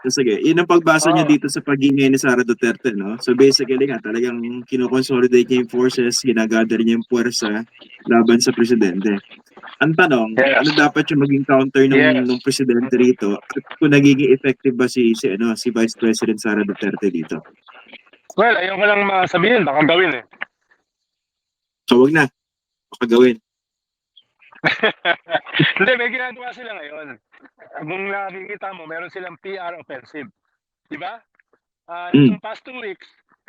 So, sige, yun ang pagbasa niya Oo. dito sa pag-ingay ni Sara Duterte, no? So basically nga, talagang kinoconsolidate niya yung forces, ginagather niya yung puwersa laban sa presidente. Ang tanong, Yes. ano dapat yung maging counter ng, Yes. ng presidente rito? At kung nagiging effective ba si, si, ano, si Vice President Sara Duterte dito? Well, ayoko lang masabihin, baka gawin eh. So wag na, makagawin. Hindi, may ginagawa sila ngayon. Kung nakikita mo, meron silang PR offensive. Di ba? Ah, Mm. Past two weeks,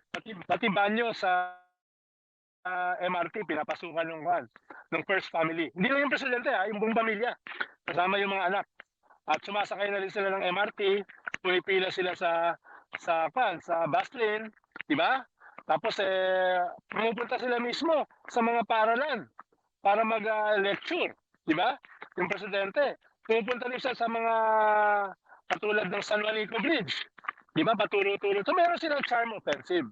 pati, pati banyo sa ah, MRT, pinapasukan ng one, ng first family. Hindi lang yung presidente, ha, yung buong pamilya. Kasama yung mga anak. At sumasakay na rin sila ng MRT, pumipila sila sa sa kan, sa bus lane, di ba? Tapos eh pumupunta sila mismo sa mga paralan para mag-lecture, di ba? Yung presidente. Pumupunta rin siya sa mga katulad ng San Juanico Bridge. Di ba? Paturo-turo. So meron silang charm offensive.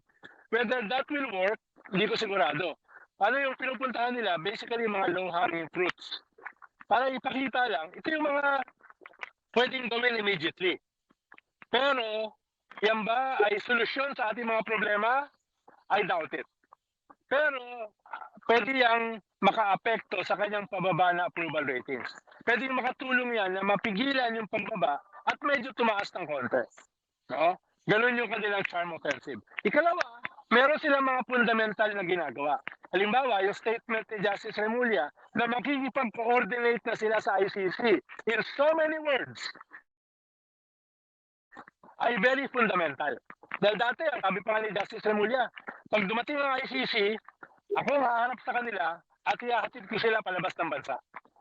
Whether that will work, hindi ko sigurado. Ano yung pinupuntahan nila? Basically, mga low-hanging fruits. Para ipakita lang, ito yung mga pwedeng gawin immediately. Pero, yan ba ay solusyon sa ating mga problema? I doubt it. Pero, pwede yang makaapekto sa kanyang pababa na approval ratings. Pwede yung makatulong yan na mapigilan yung pagbaba at medyo tumaas ng konti. No? Ganun yung kanilang charm offensive. Ikalawa, meron silang mga fundamental na ginagawa. Halimbawa, yung statement ni Justice Remulla na makikipag-coordinate na sila sa ICC. In so many words, ay very fundamental. Dahil dati, ang sabi pa nga ni Justice Remulla, pag dumating ang ICC, ako hahanap sa kanila at ihahatid ko sila palabas ng bansa.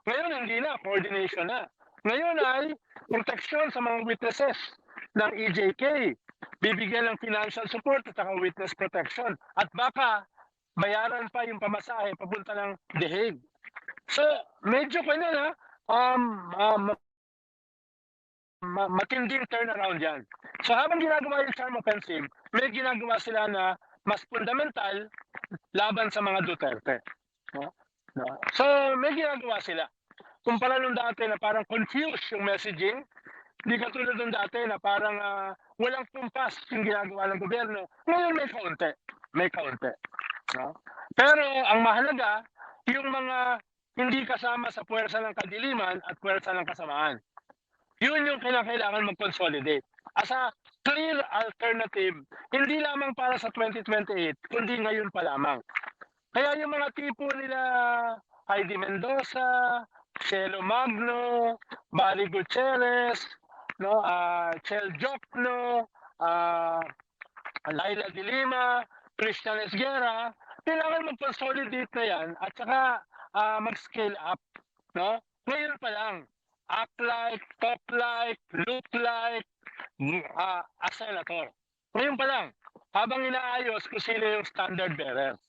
Ngayon, hindi na. Coordination na. Ngayon ay protection sa mga witnesses ng EJK. Bibigyan ng financial support at saka witness protection. At baka bayaran pa yung pamasahe papunta ng The Hague. So, medyo kanya na, um, um, ma- matinding turnaround yan. So habang ginagawa yung charm offensive, may ginagawa sila na mas fundamental laban sa mga Duterte. No? No? So may ginagawa sila. Kumpara nung dati na parang confused yung messaging, hindi katulad nung dati na parang ah, walang kumpas yung ginagawa ng gobyerno. Ngayon may kaunti. May kaunti. No? Pero ang mahalaga, yung mga hindi kasama sa puwersa ng kadiliman at puwersa ng kasamaan. Yun yung kinakailangan mag-consolidate. As a clear alternative, hindi lamang para sa 2028, kundi ngayon pa lamang. Kaya yung mga tipo nila Heidi Mendoza, Cielo Magno, Bali Gutierrez, no, ah Chel Jokno, ah Laila de Lima, Christian Esguerra, kailangan mag-consolidate na yan at saka ah, mag-scale up. No? Ngayon pa lang, act like, talk like, look like, mm, ah, a senator. Ngayon pa lang, habang inaayos kung sino yung standard bearer.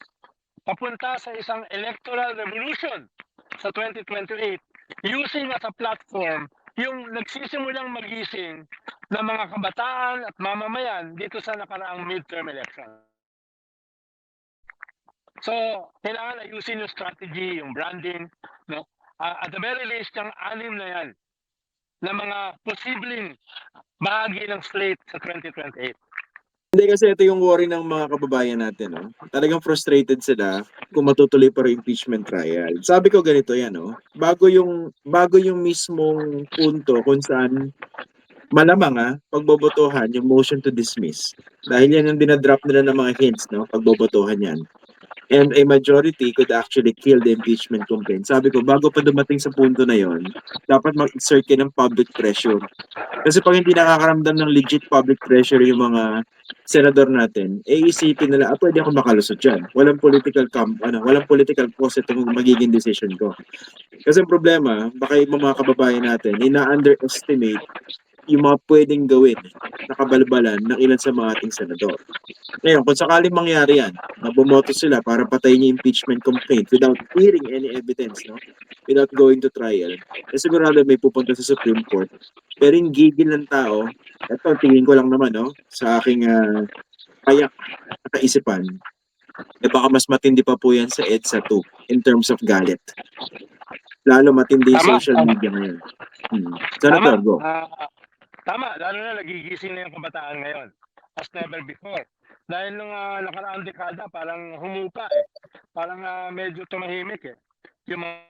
Papunta sa isang electoral revolution sa 2028 using as a platform yung nagsisimulang magising ng mga kabataan at mamamayan dito sa nakaraang midterm election. So, kailangan ayusin yung strategy, yung branding, no? Ah, at the very least, yung anim na yan na mga posibleng bahagi ng slate sa 2028. Hindi kasi ito yung worry ng mga kababayan natin, no? Talagang frustrated sila kung matutuloy pa rin impeachment trial. Sabi ko ganito yan, no? Bago yung bago yung mismong punto kung saan malamang ah, pagbobotohan yung motion to dismiss. Dahil yan yung dinadrop nila ng mga hints, no? Pagbobotohan yan. And a majority could actually kill the impeachment complaint. Sabi ko, bago pa dumating sa punto na yon, dapat mag-exert ka ng public pressure. Kasi pag hindi nakakaramdam ng legit public pressure yung mga senador natin, eh isipin nila, ah, pwede ako makalusot dyan. Walang political camp, ano, walang political cause itong magiging decision ko. Kasi ang problema, baka yung mga kababayan natin, ina-underestimate yung mga pwedeng gawin na kabalbalan ng ilan sa mga ating senador. Ngayon, kung sakaling mangyari yan, na bumoto sila para patayin yung impeachment complaint without hearing any evidence, no? without going to trial, eh sigurado may pupunta sa Supreme Court. Pero yung gigil ng tao, ito tingin ko lang naman, no? sa aking uh, payak na kaisipan, eh baka mas matindi pa po yan sa EDSA 2 in terms of galit. Lalo matindi yung Tama, social media ngayon. Hmm. Senator, Tama. go. Ah, Tama, lalo na nagigising na yung kabataan ngayon as never before. Dahil nung ah, nakaraang dekada, parang humupa eh. Parang ah, medyo tumahimik eh. Yung mga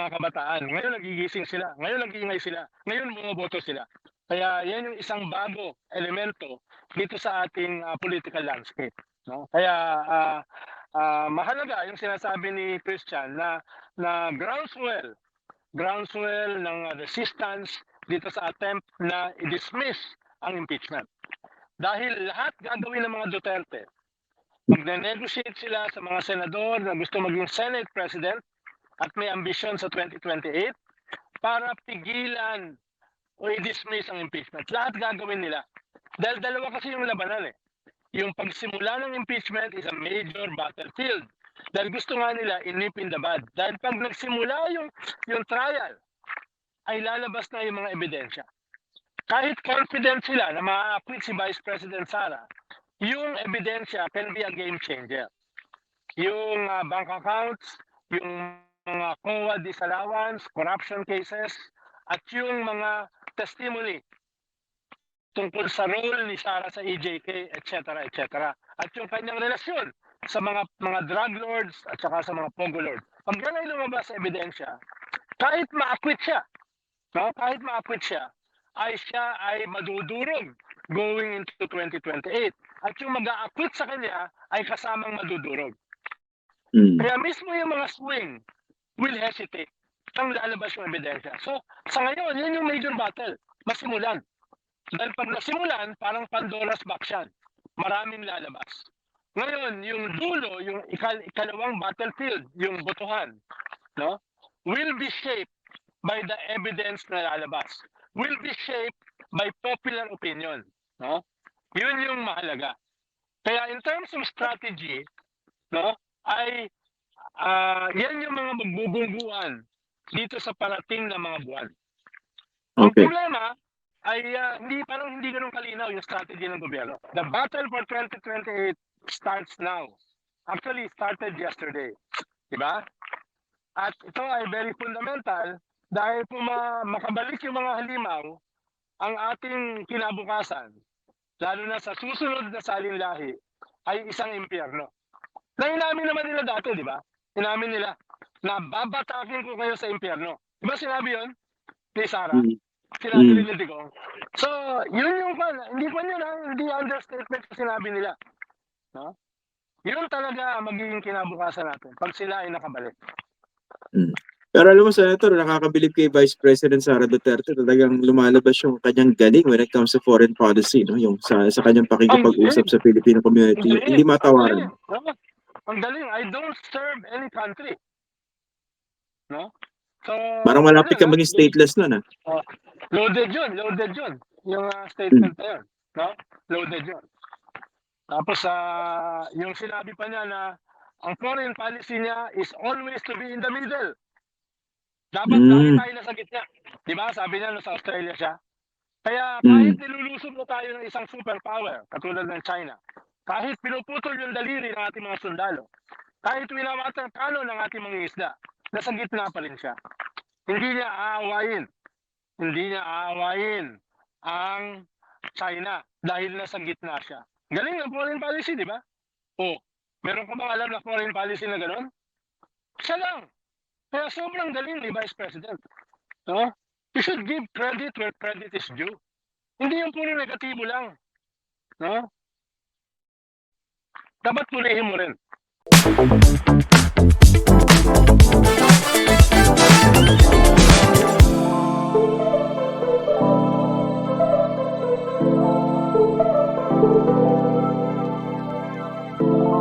mga kabataan. Ngayon nagigising sila. Ngayon nag-iingay sila. Ngayon bumoboto sila. Kaya yan yung isang bago elemento dito sa ating ah, political landscape. No? Kaya ah, ah, mahalaga yung sinasabi ni Christian na na groundswell groundswell ng resistance dito sa attempt na i-dismiss ang impeachment. Dahil lahat gagawin ng mga Duterte. Magne-negotiate sila sa mga senador na gusto maging Senate President at may ambisyon sa 2028 para pigilan o i-dismiss ang impeachment. Lahat gagawin nila. Dahil dalawa kasi yung labanan eh. Yung pagsimula ng impeachment is a major battlefield. Dahil gusto nga nila inip in the bud. Dahil pag nagsimula yung, yung trial, ay lalabas na yung mga ebidensya. Kahit confident sila na ma-acquit si Vice President Sara, yung ebidensya can be a game changer. Yung ah, bank accounts, yung mga COA disallowance, corruption cases, at yung mga testimony tungkol sa role ni Sara sa EJK, etc., etc. At yung kanyang relasyon sa mga mga drug lords at saka sa mga pogo lords. Pag yan ay lumabas sa ebidensya, kahit ma-acquit siya, no? kahit ma-acquit siya, ay siya ay madudurog going into 2028. At yung mag-a-acquit sa kanya ay kasamang madudurog. Mm. Kaya mismo yung mga swing will hesitate ang lalabas yung ebidensya. So, sa ngayon, yun yung major battle. Masimulan. Dahil pag nasimulan, parang Pandora's box yan. Maraming lalabas. Ngayon, yung dulo, yung ikal ikalawang battlefield, yung botohan, no? will be shaped by the evidence na lalabas. Will be shaped by popular opinion. No? Yun yung mahalaga. Kaya in terms of strategy, no, ay ah yan yung mga magbubungguan dito sa parating na mga buwan. Ang Okay. problema ay ah, hindi parang hindi ganun kalinaw yung strategy ng gobyerno. The battle for 2028 starts now. Actually, started yesterday. Diba? At ito ay very fundamental dahil kung ma- makabalik yung mga halimaw, ang ating kinabukasan, lalo na sa susunod na salinlahi, ay isang impyerno. Na inamin naman nila dati, di ba? Inamin nila na babatakin ko kayo sa impyerno. Di ba sinabi yun? Ni Sarah? Mm. Sinabi Mm. rin ni Digong. So, yun yung pan, hindi pa ha? hindi understatement sa sinabi nila. No? Yun talaga magiging kinabukasan natin pag sila ay nakabalik. Pero alam mo, Senator, nakakabilib kay Vice President Sara Duterte. Talagang lumalabas yung kanyang galing when it comes to foreign policy, no? Yung sa, sa kanyang pakikipag-usap sa Filipino community. Ang Hindi matawaran. Ang galing. no? Ang galing. I don't serve any country. No? So, Parang malapit ka maging stateless nun, ah. Loaded yun, loaded yun. Yung ah, statement na yun. No? Loaded yun. Tapos, ah, yung sinabi pa niya na ang foreign policy niya is always to be in the middle. Dapat Mm. lagi tayo nasa gitna. Di ba? Sabi niya nung sa Australia siya. Kaya Mm. kahit nilulusob na tayo ng isang superpower, katulad ng China, kahit pinuputol yung daliri ng ating mga sundalo, kahit winawatang talo ng ating mga isda, nasa gitna pa rin siya. Hindi niya aawayin. Hindi niya aawayin ang China dahil nasa gitna siya. Galing ang foreign policy, di ba? O, meron ka bang alam na foreign policy na gano'n? Siya lang. Kaya sobrang galing ni Vice President. No? You should give credit where credit is due. Hindi yung puro negatibo lang. No? Dapat pulihin mo rin.